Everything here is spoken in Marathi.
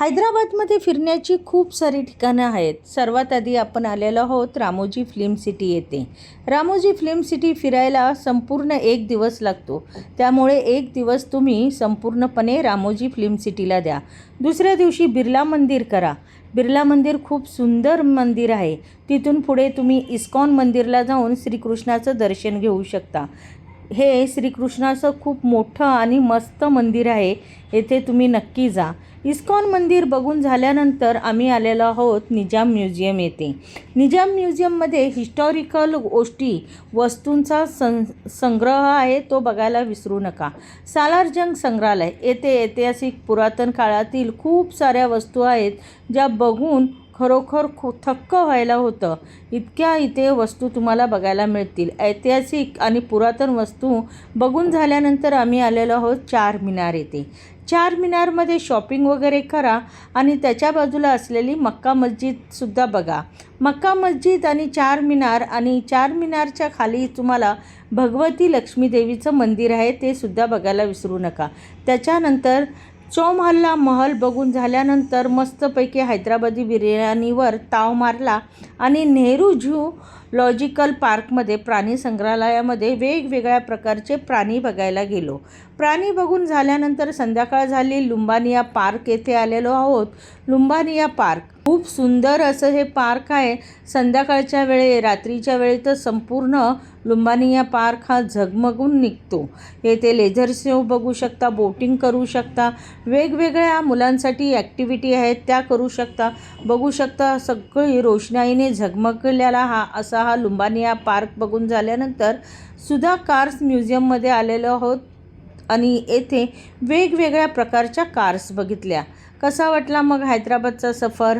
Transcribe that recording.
हैदराबादमध्ये फिरण्याची खूप सारी ठिकाणं आहेत. सर्वात आधी आपण आलेलो आहोत रामोजी फिल्म सिटी येथे. रामोजी फिल्म सिटी फिरायला संपूर्ण एक दिवस लागतो. त्यामुळे एक दिवस तुम्ही संपूर्णपणे रामोजी फिल्म सिटीला द्या. दुसऱ्या दिवशी बिर्ला मंदिर करा. बिर्ला मंदिर खूप सुंदर मंदिर आहे. तिथून पुढे तुम्ही इस्कॉन मंदिरला जाऊन श्रीकृष्णाचं दर्शन घेऊ शकता. हे श्रीकृष्णाचं खूप मोठं आणि मस्त मंदिर आहे. येथे तुम्ही नक्की जा. इस्कॉन मंदिर बघून झाल्यानंतर आम्ही आलेलो आहोत निजाम म्युझियम येथे. निजाम म्युझियममध्ये हिस्टॉरिकल गोष्टी वस्तूंचा सं संग्रह आहे तो बघायला विसरू नका. सालारजंग संग्रहालय. येथे ऐतिहासिक पुरातन काळातील खूप साऱ्या वस्तू आहेत ज्या बघून खरोखर खू थक्क व्हायला होतं. इतक्या इथे वस्तू तुम्हाला बघायला मिळतील. ऐतिहासिक आणि पुरातन वस्तू बघून झाल्यानंतर आम्ही आलेलो आहोत चार मिनार येथे. चार मिनारमध्ये शॉपिंग वगैरे करा आणि त्याच्या बाजूला असलेली मक्का मस्जिदसुद्धा बघा. मक्का मस्जिद आणि चार मिनार आणि चार मिनारच्या खाली तुम्हाला भगवती लक्ष्मी देवीचं मंदिर आहे ते सुद्धा बघायला विसरू नका. त्याच्यानंतर चौमहल्ला महल बघून झाल्यानंतर मस्तपैकी हैदराबादी बिर्याणीवर ताव मारला आणि नेहरू झू लॉजिकल पार्कमध्ये प्राणी संग्रहालयामध्ये वेगवेगळ्या प्रकारचे प्राणी बघायला गेलो. प्राणी बघून झाल्यानंतर संध्याकाळ झाली. लुंबानिया पार्क येथे आलेलो आहोत. लुंबानिया पार्क खूप सुंदर असं हे पार्क आहे. संध्याकाळच्या वेळे रात्रीच्या वेळी तर संपूर्ण लुंबानिया पार्क हा झगमगून निघतो. येथे लेझर शो बघू शकता बोटिंग करू शकता. वेगवेगळ्या मुलांसाठी ॲक्टिव्हिटी आहेत त्या करू शकता. बघू शकता सगळी रोषणाईने झगमगलेला हा असा हा लुंबानिया पार्क बघून झाल्यानंतर सुधा कार्स म्युझियममध्ये आलेलो आहोत आणि येथे वेगवेगळ्या प्रकारच्या कार्स बघितल्या. कसा वाटला मग हैदराबादचा सफर?